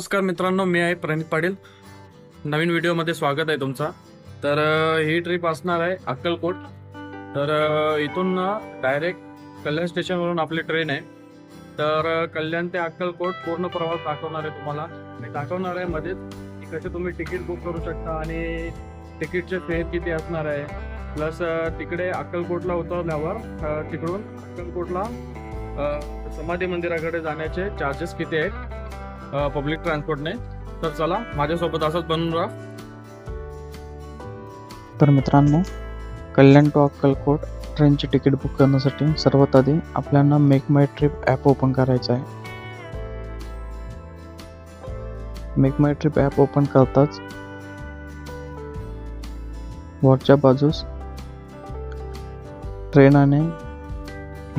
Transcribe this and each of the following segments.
नमस्कार मित्रांनो मी आहे प्रणित पाटील. नवीन व्हिडिओमध्ये स्वागत आहे तुमचा. तर ही ट्रिप असणार आहे अक्कलकोट. तर इथून डायरेक्ट कल्याण स्टेशनवरून आपली ट्रेन आहे. तर कल्याण ते अक्कलकोट पूर्ण प्रवास दाखवणार आहे तुम्हाला. मी दाखवणार आहे मध्येच कसे तुम्ही तिकीट बुक करू शकता आणि तिकीटचे फेअर किती असणार आहे. प्लस तिकडे अक्कलकोटला उतरल्यावर तिकडून अक्कलकोटला समाधी मंदिराकडे जाण्याचे चार्जेस किती आहेत. पब्लिक ट्रान्सपोर्टने तर चला माझ्यासोबत असंच बनून राहा. तर मित्रांनो कल्याण टू अक्कलकोट ट्रेनची तिकीट बुक करण्यासाठी सर्वात आधी आपल्याला मेक माय ट्रिप ॲप ओपन करायचं आहे. मेक माय ट्रिप ॲप ओपन करताच वरच्या बाजूस ट्रेन आणि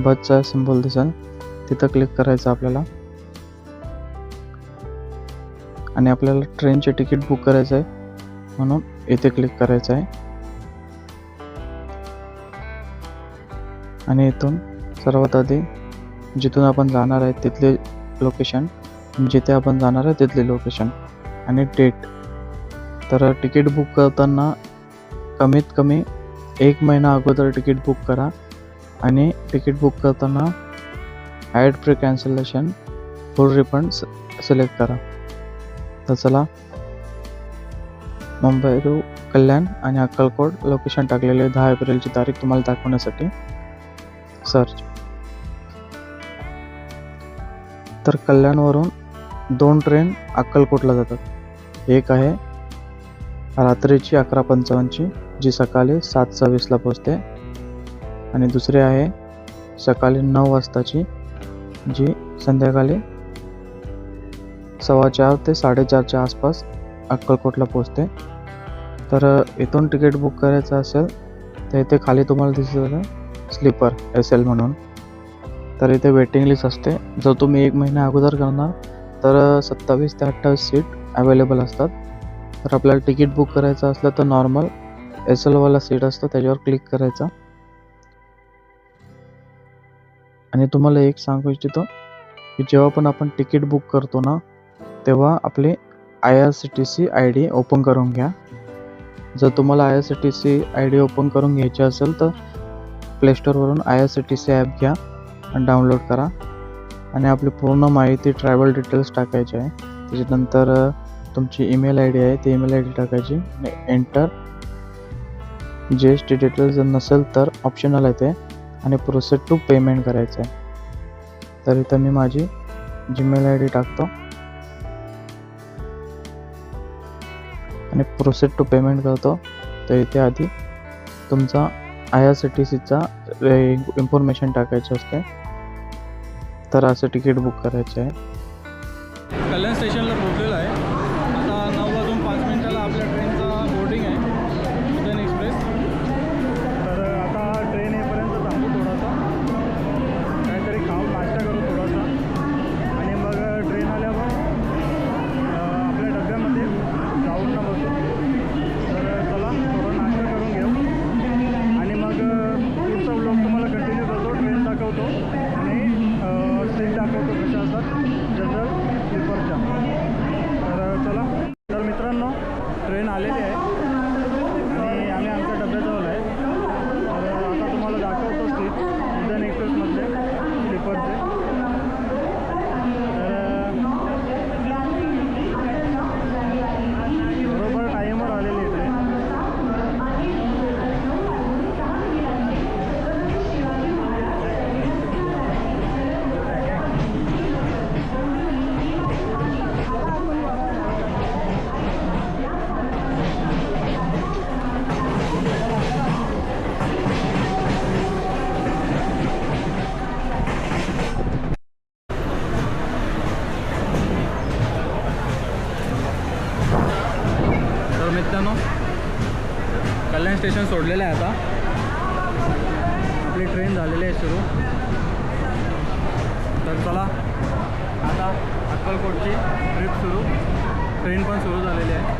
बसचा सिम्बॉल दिसेल. तिथं क्लिक करायचं आपल्याला. आणि आपल्याला ट्रेनचे तिकीट बुक करायचं आहे. म्हणून इथे क्लिक करायचं आहे. आणि इथून सर्वात आधी जिथून आपण जाणार आहे तिथले लोकेशन जिथे आपण जाणार आहे तिथले लोकेशन आणि डेट तर तिकीट बुक करताना कमीत कमी एक महिना अगोदर तिकीट बुक करा आणि तिकीट बुक करताना add pre cancellation full refund select करा. तर चला. मुंबई टू कल्याण आणि अक्कलकोट लोकेशन टाकलेले दहा एप्रिलची तारीख तुम्हाला दाखवण्यासाठी सर्च तर कल्याणवरून दोन ट्रेन अक्कलकोटला जातात. एक आहे रात्रीची अकरा पंचावन्नची जी सकाळी सात सव्वीसला पोचते आणि दुसरी आहे सकाळी नऊ वाजताची जी संध्याकाळी सव्वा चार ते साडेचारच्या आसपास अक्कलकोटला पोचते तर इथून तिकीट बुक करायचं असेल तर इथे खाली तुम्हाला दिसत स्लीपर एस एल म्हणून. तर इथे वेटिंग लिस्ट असते. जर तुम्ही एक महिना अगोदर करणार तर सत्तावीस ते अठ्ठावीस सीट अवेलेबल असतात. तर आपल्याला तिकीट बुक करायचं असलं तर नॉर्मल एस एलवाला सीट असतं त्याच्यावर क्लिक करायचा. आणि तुम्हाला एक सांगू इच्छितो की जेव्हा पण आपण तिकीट बुक करतो ना तेव्हा आपली I R C T C I D open करून घ्या. जर तुम्हाला I R C T C I D open करून घ्यायची असेल तर प्लेस्टोरवरून I R C T C app घ्या आणि डाउनलोड करा. आणि आपली पूर्ण माहिती ट्रॅव्हल डिटेल्स टाकायची आहे. त्याच्यानंतर तुमची ईमेल आय डी आहे ती ईमेल आय डी टाकायची. आणि enter G S T details जर नसेल तर ऑप्शनल आहे ते. आणि प्रोसेस टू पेमेंट करायचं आहे. तर इथं मी माझी जीमेल आय डी टाकतो. आणि प्रोसेस टू पेमेंट करतो. तर इथे आधी तुमचा आय आर सी टी सीचा इन्फॉर्मेशन टाकायची असते तर असं तिकीट बुक करायचं आहे. कल्याण स्टेशनला पोहोचलेलं स्टेशन सोडलेलं आहे आता. आपली ट्रेन झालेली आहे सुरू. तर चला आता अक्कलकोटची ट्रिप सुरू. ट्रेन पण सुरू झालेली आहे.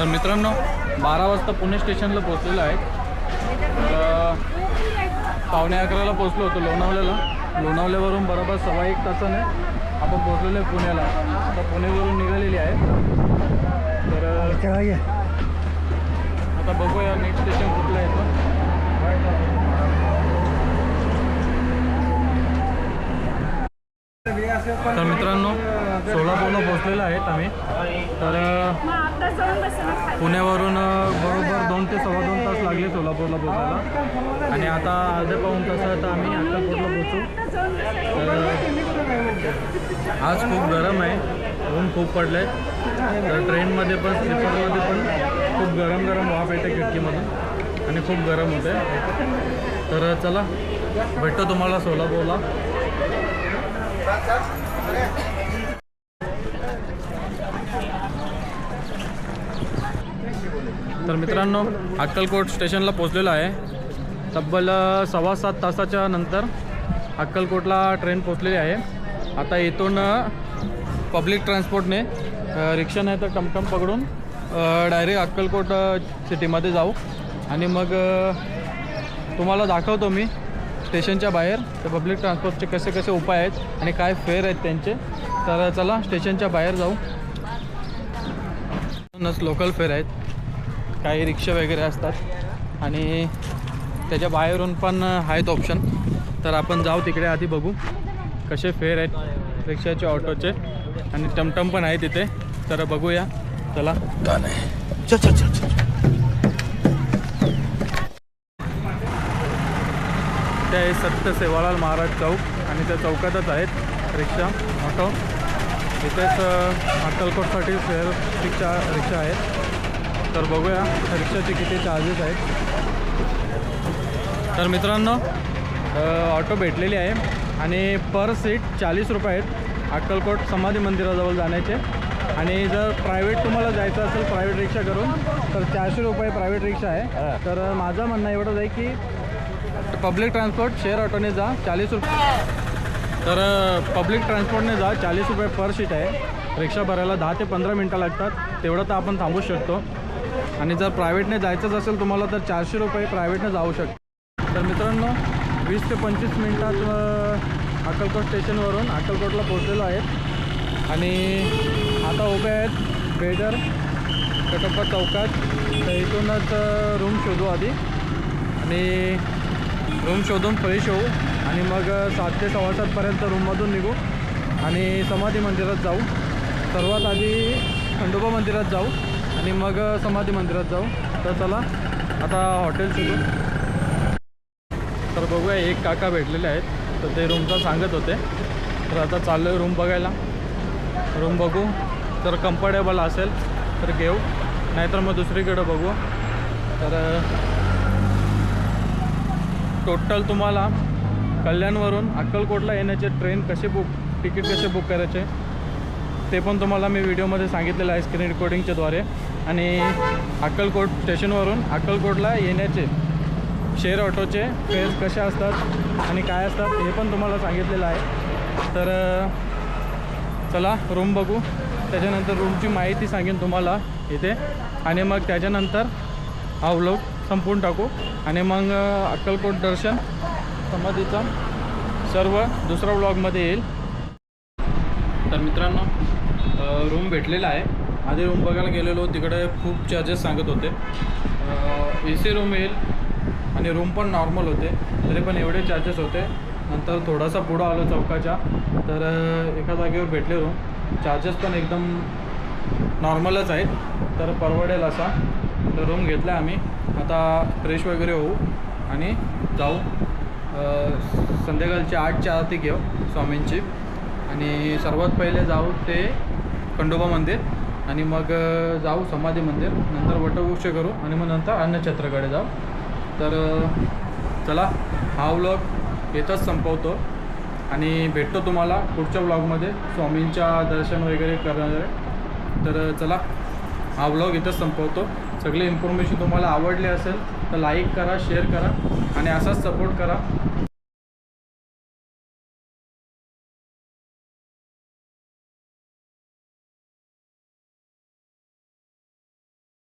तर मित्रांनो बारा वाजता पुणे स्टेशनला पोहोचलेलो आहे. तर पावणे अकराला पोहोचलो होतो लोणावल्याला लोणावल्यावरून बरोबर सव्वा एक तासाने आपण पोहोचलेलो आहे पुण्याला. आता पुणेवरून निघालेली आहे. तर आता बघूया नेक्स्ट स्टेशन कुठलं आहे तो तर मित्रांनो सोलापूरला पोचलेलं आहेत आम्ही. तर पुण्यावरून बरोबर दोन ते सव्वा दोन तास लागले सोलापूरला पोचायला आणि आता अर्ध्या पाऊन तासात आम्ही अक्कलकोटला पोचू तर आज खूप गरम आहे. ऊन खूप पडलं आहे तर ट्रेनमध्ये पण स्लीपरमध्ये पण खूप गरम गरम वाफ येते खिडकीमधून. आणि खूप गरम होते तर चला भेटतो तुम्हाला सोलापूरला. तर मित्रांनो अक्कलकोट स्टेशनला पोचलेलो आहे. तब्बल सव्वा सात तासाच्या नंतर अक्कलकोटला ट्रेन पोचलेली आहे. आता इथून पब्लिक ट्रान्सपोर्टने रिक्षा नाही तर टमटम पकडून डायरेक्ट अक्कलकोट सिटीमध्ये जाऊ. आणि मग तुम्हाला दाखवतो मी. स्टेशनच्या बाहेर तर पब्लिक ट्रान्सपोर्टचे कसे कसे उपाय आहेत आणि काय फेअर आहेत त्यांचे तर चला स्टेशनच्या बाहेर जाऊ. लोकल फेअर आहेत. काही रिक्षा वगैरे असतात आणि त्याच्या बाहेरून पण आहेत ऑप्शन तर आपण जाऊ तिकडे आधी बघू कसे फेअर आहेत रिक्षाचे ऑटोचे. आणि टमटम पण आहे तिथे. तर बघूया. चला. ते आहे सत्य सेवालाल महाराज चौक आणि त्या चौकातच आहेत. Rickshaw auto. इथेच अक्कलकोटसाठी फेअर रिक्षा रिक्षा आहेत. तर बघूया रिक्षाचे किती चार्जेस आहेत. तर मित्रांनो ऑटो भेटलेली आहे आणि पर सीट चाळीस रुपये आहेत. अक्कलकोट समाधी मंदिराजवळ जाण्याचे. आणि जर प्रायव्हेट तुम्हाला जायचं असेल प्रायव्हेट रिक्षा करून तर चारशे रुपये प्रायव्हेट रिक्षा आहे. तर माझं म्हणणं एवढंच आहे की पब्लिक ट्रान्सपोर्ट शेअर ऑटोने जा चाळीस रुपये. तर पब्लिक ट्रान्सपोर्टने जा चाळीस रुपये पर सीट आहे. रिक्षा भरायला दहा ते पंधरा मिनटं लागतात. तेवढं तर आपण थांबू शकतो. आणि जर प्रायव्हेटने जायचंच असेल तुम्हाला तर चारशे रुपये प्रायव्हेटने जाऊ शकतो. तर मित्रांनो वीस ते पंचवीस मिनटात अक्कलकोट स्टेशनवरून अक्कलकोटला पोहोचलेलो आहेत आणि आता उभे आहेत बेडर कटप्पा चौकात. तर इथूनच रूम शोधू आधी. आणि रूम शोधून फ्रेश होऊ आणि मग सात ते सव्वा सातपर्यंत रूममधून निघू आणि समाधी मंदिरात जाऊ. सर्वात आधी खंडोबा मंदिरात जाऊ आणि मग समाधी मंदिरात जाऊ. तर चला आता हॉटेल शोधू. तर बघूया एक काका भेटलेले आहेत. तर ते रूमचा सांगत होते. तर आता चाललो आहे रूम बघायला. रूम बघू. तर कम्फर्टेबल असेल तर घेऊ. नाहीतर मग दुसरीकडं बघू. तर टोटल तुम्हाला कल्याणवरून अक्कलकोटला येण्याचे ट्रेन कसे बुक तिकीट कसे बुक करायचे ते पण तुम्हाला मी व्हिडिओमध्ये सांगितलेलं आहे स्क्रीन रेकॉर्डिंगच्याद्वारे आणि अक्कलकोट स्टेशनवरून अक्कलकोटला येण्याचे शेअर ऑटोचे फेअर्स कसे असतात आणि काय असतात हे पण तुम्हाला सांगितलेलं आहे. तर चला रूम बघू. त्याच्यानंतर रूमची माहिती सांगेन तुम्हाला इथे. आणि मग त्याच्यानंतर हा व्लॉग संपवून टाकू. आणि मग अक्कलकोट दर्शन समाधीचा सर्व दुसरा ब्लॉगमध्ये येईल. तर मित्रांनो रूम भेटलेला आहे. आधी रूम बघायला गेलेलो तिकडे खूप चार्जेस सांगत होते. ए सी रूम येईल आणि रूम पण नॉर्मल होते. तरी पण एवढे चार्जेस होते. नंतर थोडासा पुढं आलो चौकाच्या. तर एका जागेवर भेटले रूम चार्जेस पण एकदम नॉर्मलच आहेत. तर परवडेल असा. तर रूम घेतला आम्ही. आता फ्रेश वगैरे होऊ आणि जाऊ. संध्याकाळची आठच्या आरती घेऊ स्वामींची. आणि सर्वात पहिले जाऊ ते खंडोबा मंदिर आणि मग जाऊ समाधी मंदिर. नंतर वटवृक्ष करू आणि मग नंतर अन्नछत्रकडे जाऊ. तर चला हा व्लॉग इथंच संपवतो. आणि भेटतो तुम्हाला पुढच्या व्लॉगमध्ये स्वामींच्या दर्शन वगैरे करणार. आहे तर चला हा व्लॉग इथंच संपवतो. सगळे इन्फॉर्मेशन तुम्हाला आवडले असेल तर लाईक करा शेअर करा आणि असाच सपोर्ट करा.